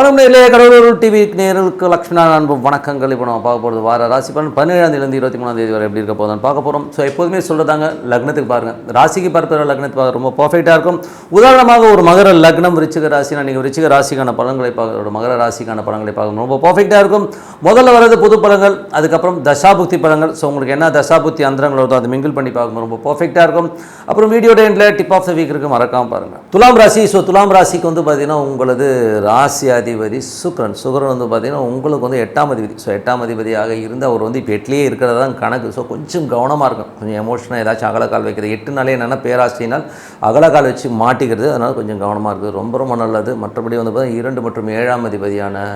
வணக்கம் நேரிலே கடவுளூர் டிவி நேர்களுக்கு லக்ஷ்மணா அன்பு வணக்கங்கள். இப்போ நம்ம பார்க்க போகிறது வார ராசி பலன். பதினேழாம் இருபத்தி மூணாம் தேதி வரை எப்படி இருக்க போதும் பார்க்க போகிறோம் ஸோ எப்போதுமே சொல்கிறதாங்க லக்னத்துக்கு பாருங்கள் ராசிக்கு பார்க்குற லக்னத்துக்கு பார்க்க ரொம்ப பர்ஃபெக்டாக இருக்கும். உதாரணமாக ஒரு மகர லக்னம் ரிச்சிக ராசினா நீங்கள் ரிச்சிக ராசிக்கான பலன்களை பார்க்க ஒரு மகர ராசிக்கான பலன்களை பார்க்கணும் ரொம்ப பர்ஃபெக்டாக இருக்கும். முதல்ல வர்றது புது பலன்கள் அதுக்கப்புறம் தசாபுக்தி பலன்கள். ஸோ உங்களுக்கு என்ன தசாபுக்தி அந்தரங்கள் வருதோ அதை மிங்கிள் பண்ணி பார்க்கும்போது ரொம்ப பர்ஃபெக்டாக இருக்கும். அப்புறம் வீடியோ எண்டில் டிப் ஆஃப் த வீக் இருக்கு மறக்காமல் பாருங்கள் துலாம் ராசி ஸோ துலாம் ராசிக்கு வந்து பார்த்தீங்கன்னா உங்களது ராசி அதிபதி சுக்ரன். சுக்ரன் வந்து பார்த்திங்கன்னா உங்களுக்கு வந்து எட்டாம் அதிபதி. ஸோ எட்டாம் அதிபதியாக இருந்து அவர் வந்து இப்போ எட்லேயே இருக்கிறது தான் கணக்கு. ஸோ கொஞ்சம் கவனமாக இருக்கும் கொஞ்சம் எமோஷனாக ஏதாச்சும் அகலக்கால் வைக்கிறது. எட்டு நாளே என்னென்னா பேராசையினால் அகலக்கால் வச்சு மாட்டிக்கிறது. அதனால் கொஞ்சம் கவனமாக இருக்குது. ரொம்ப ரொம்ப நல்லது. மற்றபடி வந்து பார்த்தீங்கன்னா இரண்டு மற்றும் ஏழாம் அதிபதியான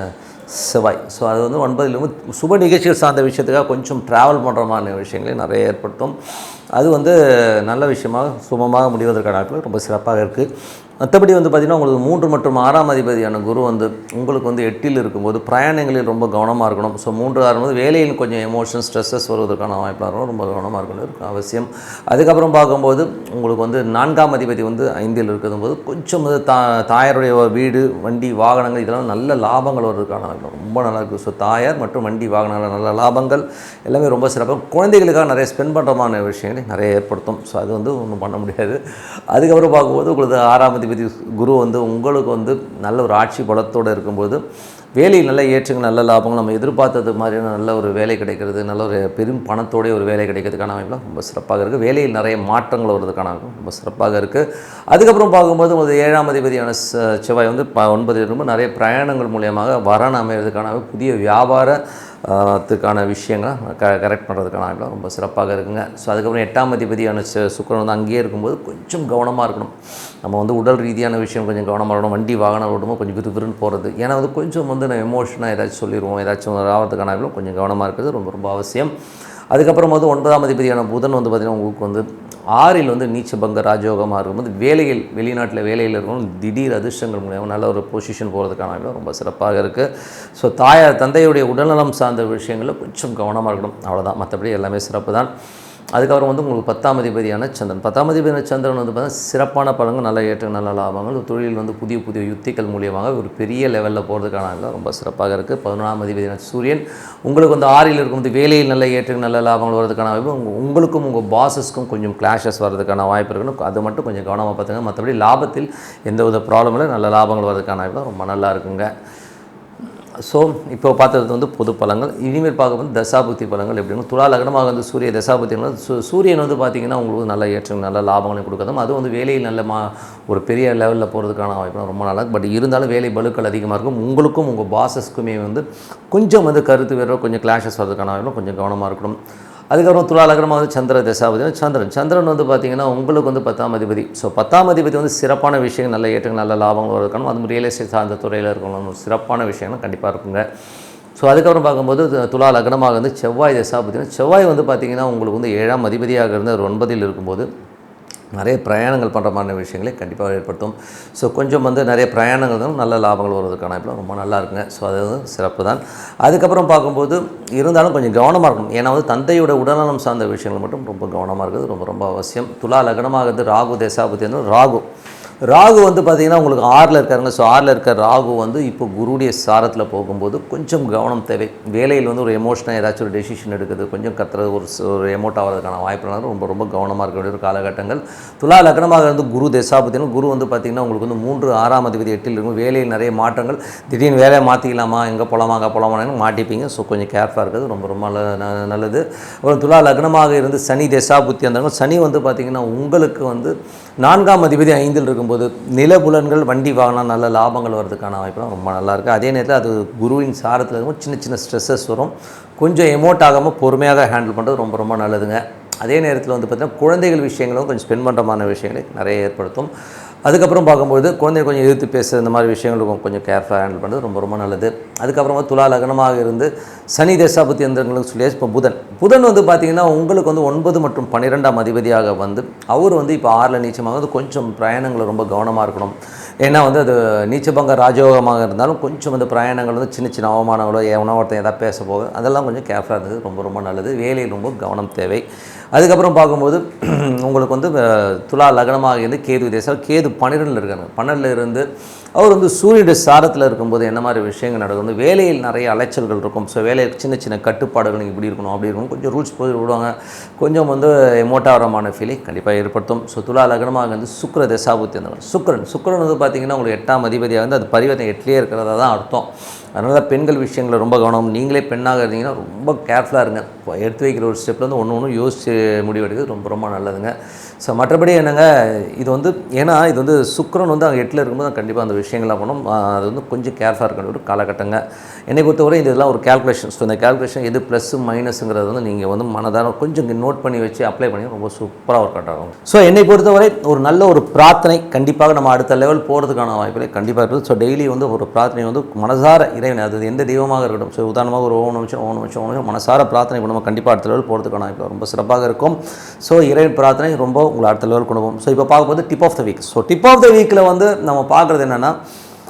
செவ்வாய். ஸோ அது வந்து ஒன்பதில் சுப நிகழ்ச்சிகள் சார்ந்த விஷயத்துக்காக கொஞ்சம் ட்ராவல் பண்ணுற மாதிரி விஷயங்களை நிறைய ஏற்படுத்தும். அது வந்து நல்ல விஷயமாக சுமமாக முடிவதற்கான வாய்ப்புகள் ரொம்ப சிறப்பாக இருக்குது மற்றபடி வந்து பார்த்திங்கன்னா உங்களுக்கு மூன்று மற்றும் ஆறாம் அதிபதியான குரு வந்து உங்களுக்கு வந்து எட்டில் இருக்கும்போது பிரயாணங்களில் ரொம்ப கவனமாக இருக்கணும். ஸோ மூன்று ஆறு வந்து வேலையில் கொஞ்சம் எமோஷன் ஸ்ட்ரெஸ்ஸஸ் வருவதற்கான வாய்ப்பாக இருக்கும் ரொம்ப கவனமாக இருக்கணும். இருக்கும் அவசியம். அதுக்கப்புறம் பார்க்கும்போது உங்களுக்கு வந்து நான்காம் அதிபதி வந்து ஐந்தில் இருக்கும்போது கொஞ்சம் வந்து தா தாயாருடைய வீடு வண்டி வாகனங்கள் இதெல்லாம் நல்ல லாபங்கள் வருவதற்கான வாய்ப்பு ரொம்ப நல்லா இருக்குது ஸோ தாயார் மற்றும் வண்டி வாகனங்கள் நல்ல லாபங்கள். எல்லாமே ரொம்ப சிறப்பாக குழந்தைகளுக்காக நிறைய ஸ்பெண்ட் பண்ணுறமான விஷயங்கள் நிறைய ஏற்படுத்தும். ஸோ அது வந்து ஒன்றும் பண்ண முடியாது. அதுக்கப்புறம் பார்க்கும்போது உங்களுக்கு ஆறாம் அதிபதி குரு வந்து உங்களுக்கு வந்து நல்ல ஒரு ஆட்சி பலத்தோடு இருக்கும்போது வேலையில் நல்ல ஏற்றங்கள் நல்ல லாபங்கள் நம்ம எதிர்பார்த்தது மாதிரியான நல்ல ஒரு வேலை கிடைக்கிறது நல்ல ஒரு பெரும் பணத்தோடைய ஒரு வேலை கிடைக்கிறதுக்கான அமைப்பில் ரொம்ப சிறப்பாக இருக்குது வேலையில் நிறைய மாற்றங்கள் வருவதற்கான ரொம்ப சிறப்பாக இருக்குது அதுக்கப்புறம் பார்க்கும்போது உங்களுக்கு ஏழாம் அதிபதியான ச- செவ்வாய் வந்து ப ஒன்பது ரொம்ப நிறைய பிரயாணங்கள் மூலியமாக வரன் அமைகிறதுக்கான புதிய வியாபார த்துக்கான விஷயங்களை க கரெக்ட் பண்ணுறதுக்கான வாய்ப்பு ரொம்ப சிறப்பாக இருக்குங்க. ஸோ அதுக்கப்புறம் எட்டாம் அதிபதியான சுக்கரன் வந்து அங்கேயே இருக்கும்போது கொஞ்சம் கவனமாக இருக்கணும். நம்ம வந்து உடல் ரீதியான விஷயம் கொஞ்சம் கவனமாக இருக்கணும். வண்டி வாகனம் ஓட்டுமோ கொஞ்சம் விறுவிறுன்னு போகிறது ஏன்னா வந்து கொஞ்சம் வந்து நம்ம எமோஷனாக ஏதாச்சும் சொல்லிடுவோம் ஏதாச்சும் ஆகிறதுக்கான வாய்ப்புல கொஞ்சம் கவனமாக இருக்கிறது ரொம்ப ரொம்ப அவசியம். அதுக்கப்புறம் வந்து ஒன்பதாம் அதிபதியான புதன் வந்து பார்த்திங்கன்னா உங்களுக்கு வந்து ஆறில் வந்து நீச்சபங்க ராஜயோகமாக இருக்கும்போது வேலையில் வெளிநாட்டில் வேலையில் இருக்கணும் திடீர் அதிர்ஷ்டங்கள் மூலியமாக நல்ல ஒரு பொசிஷன் போகிறதுக்கான ரொம்ப சிறப்பாக இருக்குது ஸோ தாயார் தந்தையுடைய உடல்நலம் சார்ந்த விஷயங்களில் கொஞ்சம் கவனமாக இருக்கணும். அவ்வளோதான் மற்றபடி எல்லாமே சிறப்பு தான் அதுக்கப்புறம் வந்து உங்களுக்கு பத்தாம் அதிபதியான சந்திரன். பத்தாம் அதிபதியான சந்திரன் வந்து பார்த்தீங்கன்னா சிறப்பான பலன்கள் நல்ல ஏற்ற நல்ல லாபங்கள் தொழில் வந்து புதிய புதிய யுத்திகள் மூலியமாக ஒரு பெரிய லெவலில் போகிறதுக்கான ரொம்ப சிறப்பாக இருக்குது பதினொன்றாம் அதிபதியான சூரியன் உங்களுக்கு வந்து ஆறில் இருக்கும்போது வேலையில் நல்ல ஏற்ற நல்ல லாபங்கள் வரதுக்கான வாய்ப்பு உங்களுக்கும் உங்கள் பாசஸ்க்கும் கொஞ்சம் கிளாஷஸ் வர்றதுக்கான வாய்ப்பு இருக்கணும். அது மட்டும் கொஞ்சம் கவனமாக பார்த்துங்க மற்றபடி லாபத்தில் எந்த வித ப்ராப்ளம் இல்லை. நல்ல லாபங்கள் வரதுக்கான வாய்ப்பு ரொம்ப நல்லா இருக்குங்க. ஸோ இப்போ பார்த்தது வந்து பொது பலங்கள் இனிமேல் பார்க்க வந்து தசாபுக்தி பலங்கள் எப்படின்னா துலா லக்னமாக வந்து சூரிய தசாபுக்தி சூரியன் வந்து பார்த்திங்கன்னா உங்களுக்கு நல்ல ஏற்றம் நல்ல லாபங்களையும் கொடுக்கறதும் அது வந்து வேலையில் நல்ல மா ஒரு பெரிய லெவலில் போகிறதுக்கான வாய்ப்பு ரொம்ப நல்லா பட் இருந்தாலும் வேலை பலுக்கள் அதிகமாக இருக்கும். உங்களுக்கும் உங்கள் பாசஸ்க்குமே வந்து கொஞ்சம் வந்து கருத்து வேற கொஞ்சம் கிளாஷஸ் வர்றதுக்கான வாய்ப்பு கொஞ்சம் கவனமாக இருக்கணும். அதுக்கப்புறம் துலா வந்து சந்திர தசாபதி சந்திரன். சந்திரன் வந்து பார்த்திங்கன்னா உங்களுக்கு வந்து பத்தாம் அதிபதி. ஸோ பத்தாம் அதிபதி வந்து சிறப்பான விஷயங்கள் நல்ல ஏற்றங்கள் நல்ல லாபங்கள் இருக்கணும் அது ரியல் எஸ்டேட் சார்ந்த துறையில் இருக்கணும் சிறப்பான விஷயங்கள் கண்டிப்பாக இருக்குங்க. ஸோ அதுக்கப்புறம் பார்க்கும்போது துலா லக்னமாக வந்து செவ்வாய் தசாபதி செவ்வாய் வந்து பார்த்திங்கன்னா உங்களுக்கு வந்து ஏழாம் அதிபதியாக இருந்த ஒரு ஒன்பதில் இருக்கும்போது நிறைய பிரயாணங்கள் பண்ணுற மாதிரி விஷயங்களை கண்டிப்பாக ஏற்படுத்தும். ஸோ கொஞ்சம் வந்து நிறைய பிரயாணங்கள் தான் நல்ல லாபங்கள் வருவதற்கான வாய்ப்புலாம் ரொம்ப நல்லா இருக்குங்க. ஸோ அது வந்து சிறப்பு தான். அதுக்கப்புறம் பார்க்கும்போது இருந்தாலும் கொஞ்சம் கவனமாக இருக்கணும். ஏன்னா வந்து தந்தையோட உடல்நலம் சார்ந்த விஷயங்கள் மட்டும் ரொம்ப கவனமாக இருக்கிறது ரொம்ப ரொம்ப அவசியம். துலா லக்னமாகிறது ராகு தேசாபதி ராகு. ராகு வந்து பார்த்திங்கன்னா உங்களுக்கு ஆறில் இருக்காருங்க. ஸோ ஆறில் இருக்க ராகு வந்து இப்போ குருடைய சாரத்தில் போகும்போது கொஞ்சம் கவனம் தேவை. வேலையில் வந்து ஒரு எமோஷனாக ஏதாச்சும் ஒரு டெசிஷன் எடுக்குது கொஞ்சம் கத்துறது ஒரு ஒரு எமோட் ஆகிறதுக்கான வாய்ப்புனாலும் ரொம்ப ரொம்ப கவனமாக இருக்க வேண்டிய ஒரு காலகட்டங்கள். துலா லக்னமாக இருந்து குரு தசாபத்தினும் குரு வந்து பார்த்திங்கன்னா உங்களுக்கு வந்து மூன்று ஆறாம் அதிபதி எட்டில் இருக்கும். வேலையில் நிறைய மாற்றங்கள். திடீர்னு வேலையை மாற்றிக்கலாமா எங்கே போகலாமா அங்கே போகலாமான்னு மாட்டிப்பீங்க. ஸோ கொஞ்சம் கேர்ஃபுல்லாக இருக்கிறது ரொம்ப ரொம்ப நல்ல- நல்லது. அப்புறம் துலா லக்னமாக இருந்து சனி தசாபுத்தி அந்த சனி வந்து பார்த்திங்கன்னா உங்களுக்கு வந்து நான்காம் அதிபதி ஐந்தில் இருக்கும். இருக்கும்போது நிலபுலன்கள் வண்டி வாகனம் நல்ல லாபங்கள் வர்றதுக்கான வாய்ப்புலாம் ரொம்ப நல்லாயிருக்கு. அதே நேரத்தில் அது குருவின் சாரத்தில் இருக்கும்போது சின்ன சின்ன ஸ்ட்ரெஸ்ஸஸ் வரும். கொஞ்சம் எமோட் ஆகாமல் பொறுமையாக ஹேண்டில் பண்ணுறது ரொம்ப ரொம்ப நல்லதுங்க. அதே நேரத்தில் வந்து பார்த்திங்கன்னா குழந்தைகள் விஷயங்களும் கொஞ்சம் ஸ்பெண்ட் பண்ணுறமான விஷயங்களை நிறைய ஏற்படுத்தும். அதுக்கப்புறம் பார்க்கும்போது குழந்தைய கொஞ்சம் எதிர்த்து பேசுகிற இந்த மாதிரி விஷயங்களுக்கும் கொஞ்சம் கேர்ஃபுல்லாக ஹேண்டில் பண்ணுறது ரொம்ப ரொம்ப நல்லது. அதுக்கப்புறமா துலா லக்னமாக இருந்து சனி தேசாபத்தி எந்திரங்களுக்கு சொல்லியாச்சு இப்போ புதன். புதன் வந்து பார்த்திங்கன்னா உங்களுக்கு வந்து ஒன்பது மற்றும் பன்னிரெண்டாம் அதிபதியாக வந்து அவர் வந்து இப்போ ஆறில் நீச்சமாக வந்து கொஞ்சம் பிரயாணங்களை ரொம்ப கவனமாக இருக்கணும். ஏன்னா வந்து அது நீச்சபங்க ராஜயோகமாக இருந்தாலும் கொஞ்சம் வந்து பிரயாணங்கள் வந்து சின்ன சின்ன அவமானங்களோ எவனோ ஒருத்தன் எதாவது பேச போக அதெல்லாம் கொஞ்சம் கேர்ஃபுல்லாக இருந்தது. ரொம்ப ரொம்ப நல்லது. வேலையில் ரொம்ப கவனம் தேவை. அதுக்கப்புறம் பார்க்கும்போது உங்களுக்கு வந்து துலா லக்னமாக இருந்து கேது தேசம் கேது பன்னிரெண்டில் இருக்காங்க பன்னெண்டில் இருந்து அவர் வந்து சூரியனுடைய சாரத்தில் இருக்கும்போது என்ன மாதிரி விஷயங்கள் நடக்கும் வந்து வேலையில் நிறைய அலைச்சல்கள் இருக்கும். ஸோ வேலையில் சின்ன சின்ன கட்டுப்பாடுகள் இப்படி இருக்கணும் அப்படி இருக்கணும் கொஞ்சம் ரூல்ஸ் போய் விடுவாங்க. கொஞ்சம் வந்து எமோட்டாரமான ஃபீலிங் கண்டிப்பாக ஏற்படுத்தும். ஸோ துலா லக்னமாக வந்து சுக்கிர தசாபுத்தி அந்த சுக்கரன். சுக்கரன் வந்து பார்த்தீங்கன்னா உங்களுக்கு எட்டாம் அதிபதியாக வந்து அது பரிவர்த்தனை எட்டிலே இருக்கிறதா தான் அர்த்தம். அதனால் பெண்கள் விஷயங்களை ரொம்ப கவனம். நீங்களே பெண்ணாக இருந்தீங்கன்னா ரொம்ப கேர்ஃபுல்லாக இருங்க. எடுத்து வைக்கிற ஒரு ஸ்டெப்பில் வந்து ஒன்று ஒன்று யோசிச்சு முடிவெடுக்கிறது ரொம்ப ரொம்ப நல்லதுங்க. ஸோ மற்றபடி என்னங்க இது வந்து ஏன்னா இது வந்து சுக்கரன் வந்து அங்கே எட்டில் இருக்கும்போது கண்டிப்பாக அந்த விஷயங்கள்லாம் பண்ணணும் அது வந்து கொஞ்சம் கேர்ஃபுல்லாக இருக்கிற ஒரு காலகட்டங்க. என்னை பொறுத்தவரை இதெல்லாம் ஒரு கேல்குலேஷன் ஸோ இந்த கேல்குலேஷன் எது ப்ளஸ்ஸு மைனஸுங்கிறது வந்து நீங்கள் வந்து மனதார கொஞ்சம் நோட் பண்ணி வச்சு அப்ளை பண்ணி ரொம்ப சூப்பராக ஒர்க் அவுட் ஆகும். ஸோ என்னை பொறுத்தவரை ஒரு நல்ல ஒரு பிரார்த்தனை கண்டிப்பாக நம்ம அடுத்த லெவல் போகிறதுக்கான வாய்ப்புகளை கண்டிப்பாக இருக்குது. ஸோ டெய்லி வந்து ஒரு பிரார்த்தனை வந்து மனசார இறைவன் அது எந்த தெய்வமாக இருக்கட்டும். ஸோ உதாரணமாக ஒரு ஓம் நிமிஷம் ஓம் நிமிஷம் ஓம் நிமிஷம் மனசார பிரார்த்தனை பண்ணி நம்ம கண்டிப்பாக அடுத்த லெவல் போகிறதுக்கான வாய்ப்பு ரொம்ப சிறப்பாக இருக்கும். ஸோ இறைவன் பிரார்த்தனை ரொம்ப உங்களை அடுத்த லெவல் கொண்டு போகும். ஸோ இப்போ பார்க்கும்போது tip of the week so tip of the வீக்கில் வந்து நம்ம பார்க்குறது என்னென்னா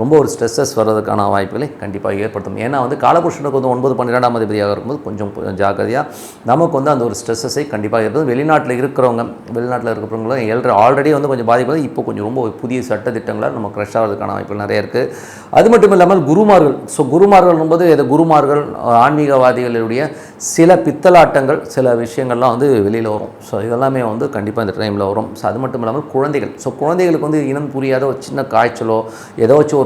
ரொம்ப ஒரு ஸ்ட்ரெஸ்ஸஸ் வர்றதுக்கான வாய்ப்புகளை கண்டிப்பாக ஏற்படுத்தும். ஏன்னா வந்து காலபுருஷனுக்கு வந்து ஒன்பது பன்னிரெண்டாம் அதிபதியாக இருக்கும்போது கொஞ்சம் ஜாக்கிரதையாக நமக்கு வந்து அந்த ஒரு ஸ்ட்ரெஸ்ஸஸை கண்டிப்பாக ஏற்படும் வெளிநாட்டில் இருக்கிறவங்க வெளிநாட்டில் இருக்கிறவங்களும் எல்ற ஆல்ரெடி வந்து கொஞ்சம் பாதிப்பு இப்போ கொஞ்சம் ரொம்ப புதிய சட்ட திட்டங்களால் நம்ம க்ரஷ் ஆகிறதுக்கான வாய்ப்புகள் நிறைய இருக்குது அது மட்டும் இல்லாமல் குருமார்கள் ஸோ குருமார்கள் என்பது இது குருமார்கள் ஆன்மீகவாதிகளுடைய சில பித்தலாட்டங்கள் சில விஷயங்கள்லாம் வந்து வெளியில் வரும். ஸோ இதெல்லாமே வந்து கண்டிப்பாக இந்த டைமில் வரும். ஸோ அது மட்டும் இல்லாமல் குழந்தைகள் ஸோ குழந்தைகளுக்கு வந்து இனம் புரியாத ஒரு சின்ன காய்ச்சலோ ஏதோ வச்சு ஒரு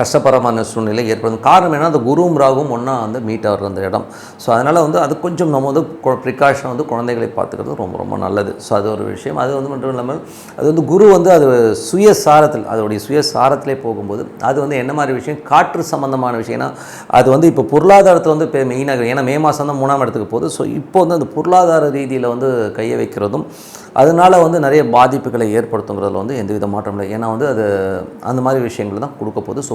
கஷ்டப்பரமான சூழ்நிலை ஏற்படும். காரணம் என்ன அந்த குருவும் ராகும் ஒன்றா வந்து மீட் ஆகிற அந்த இடம். ஸோ அதனால் வந்து அது கொஞ்சம் நம்ம வந்து ப்ரிகாஷன் வந்து குழந்தைகளை பார்த்துக்கிறது ரொம்ப ரொம்ப நல்லது. ஸோ அது ஒரு விஷயம். அது வந்து மட்டும் இல்லாமல் அது வந்து குரு வந்து அது சுயசாரத்தில் அதோடைய சுயசாரத்திலே போகும்போது அது வந்து என்ன மாதிரி விஷயம்? காற்று சம்மந்தமான விஷயம்னா அது வந்து இப்போ பொருளாதாரத்தில் வந்து இப்போ மெயினாக ஏன்னா மே மாதம் தான் மூணாம் இடத்துக்கு போகுது. ஸோ இப்போ வந்து அந்த பொருளாதார ரீதியில் வந்து கையை வைக்கிறதும் அதனால் வந்து நிறைய பாதிப்புகளை ஏற்படுத்துங்கிறதுல வந்து எந்த வித மாற்றம் இல்லை. ஏன்னா வந்து அது அந்த மாதிரி விஷயங்கள் தான் கொடுக்க போகுது. ஸோ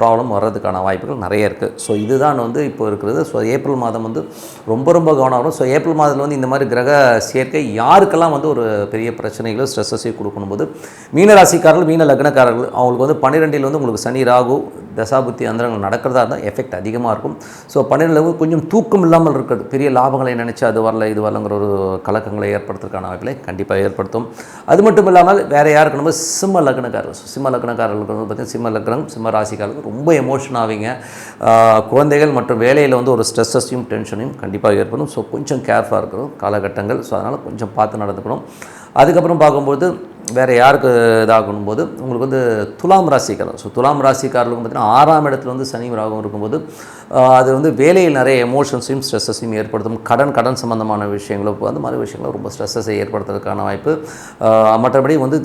ப்ராப்ளம் வர்றதுக்கான வாய்ப்புகள் நிறைய இருக்குது ஸோ இதுதான் வந்து இப்போ இருக்கிறது. ஸோ ஏப்ரல் மாதம் வந்து ரொம்ப ரொம்ப கவனம் வரும். ஸோ ஏப்ரல் மாதத்தில் வந்து இந்த மாதிரி கிரக சேர்க்கை யாருக்கெல்லாம் வந்து ஒரு பெரிய பிரச்சனைகளோ ஸ்ட்ரெஸ்ஸஸையும் கொடுக்கணும் போது மீன ராசிக்காரர்கள் மீன லக்னக்காரர்கள் அவங்களுக்கு வந்து பன்னிரெண்டில் வந்து உங்களுக்கு சனி ராகு தசாபுத்தி அந்தரங்கள் நடக்கிறதா இருந்தால் எஃபெக்ட் அதிகமாக இருக்கும். ஸோ பன்னிரெண்டில் கொஞ்சம் தூக்கம் இல்லாமல் இருக்கிறது. பெரிய லாபங்களை நினச்சி அது வரல இது வரலங்கிற ஒரு கலக்கங்களை ஏற்படுத்துறதுக்கான வாய்ப்புகளை கண்டிப்பாக ஏற்படுத்தும். அது மட்டும் இல்லாமல் வேறு யாருக்கு நம்ம சிம்ம லக்னக்காரர்கள் சிம்ம லக்னக்காரர்களுக்கு வந்து பார்த்திங்கன்னா சிம்ம லக்னம் சிம்ம ராசிக்காரர்கள் ரொம்ப எமோஷன் ஆவீங்க. குழந்தைகள் மற்றும் வேலையில் வந்து ஒரு ஸ்ட்ரெஸ்ஸஸையும் டென்ஷனையும் கண்டிப்பாக ஏற்படும். ஸோ கொஞ்சம் கேர்ஃபுல்லாக இருக்கணும். காலகட்டங்கள். ஸோ அதனால் கொஞ்சம் பார்த்து நடந்துக்கணும். அதுக்கப்புறம் பார்க்கும்போது வேறு யாருக்கு இதாகணும் போது உங்களுக்கு வந்து துலாம் ராசிக்காரர். ஸோ துலாம் ராசிக்காரர்களுக்கு பார்த்தீங்கன்னா ஆறாம் இடத்துல வந்து சனி ராகம் இருக்கும்போது அது வந்து வேலையில் நிறைய எமோஷன்ஸையும் ஸ்ட்ரெஸ்ஸையும் ஏற்படுத்தும். கடன் கடன் சம்மந்தமான விஷயங்களோ அந்த மாதிரி விஷயங்களும் ரொம்ப ஸ்ட்ரெஸ்ஸை ஏற்படுத்துறதுக்கான வாய்ப்பு. மற்றபடி வந்து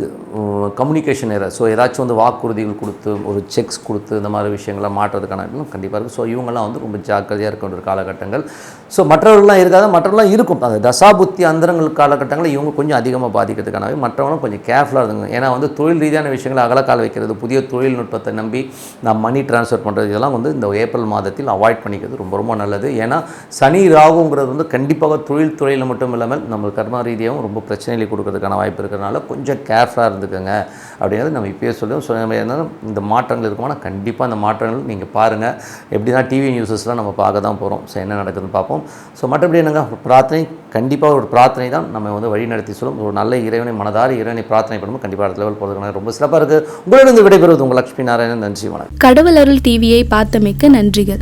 கம்யூனிகேஷன் ஏற ஸோ ஏதாச்சும் வந்து வாக்குறுதிகள் கொடுத்து ஒரு செக்ஸ் கொடுத்து இந்த மாதிரி விஷயங்களை மாற்றுறதுக்கான கண்டிப்பாக இருக்குது ஸோ இவங்கெல்லாம் வந்து ரொம்ப ஜாக்கிரதையாக இருக்க வேண்டிய ஒரு காலகட்டங்கள். ஸோ மற்றவர்கள்லாம் இருக்காது மற்றவர்கள்லாம் இருக்கும். அந்த தசாபுத்தி அந்தரங்கள் காலகட்டங்களில் இவங்க கொஞ்சம் அதிகமாக பாதிக்கிறதுக்கானவே மற்றவங்களும் கொஞ்சம் கேர்ஃபுல்லாக இருந்துங்க. ஏன்னா வந்து தொழில் ரீதியான விஷயங்களை அகலக்கால் வைக்கிறது புதிய தொழில்நுட்பத்தை நம்பி நான் மணி டிரான்ஸ்ஃபர் பண்ணுறது இதெல்லாம் வந்து இந்த ஏப்ரல் மாதத்தில் அவாய்ட் பண்ணிக்கிறது ரொம்ப ரொம்ப நல்லது. ஏன்னா சனி ராகுங்கிறது வந்து கண்டிப்பாக தொழில் துறையில் மட்டும் இல்லாமல் நம்ம கர்ம ரீதியாகவும் ரொம்ப பிரச்சனைகளை கொடுக்கறதுக்கான வாய்ப்பு இருக்கிறனால கொஞ்சம் கேர்ஃபுல்லாக இருந்துக்கோங்க. அப்படிங்கிறது நம்ம இப்போயே சொல்லுவோம். ஸோ நம்ம இந்த மாற்றங்கள் இருக்குமானா கண்டிப்பாக அந்த மாற்றங்கள் நீங்கள் பாருங்கள் எப்படின்னா டிவி நியூஸஸ்லாம் நம்ம பார்க்க தான் போகிறோம் ஸோ என்ன நடக்குதுன்னு பார்ப்போம். ஸோ மற்றபடி என்னங்க? பிரார்த்தனை கண்டிப்பாக ஒரு பிரார்த்தனை தான் நம்ம வந்து வழி நடத்தி சொல்லும். ஒரு நல்ல இறைவனை மனதார இறைவனை பிரார்த்தனை பண்ணும்போது கண்டிப்பாக அடுத்த லெவல் போகிறதுக்கான ரொம்ப சிறப்பாக இருக்குது உங்களிடம் விடைபெறுவது உங்கள் லட்சுமி நாராயணன். நன்றி வணக்கம். கடவுள் அருள் டிவியை பார்த்தமைக்க நன்றிகள்.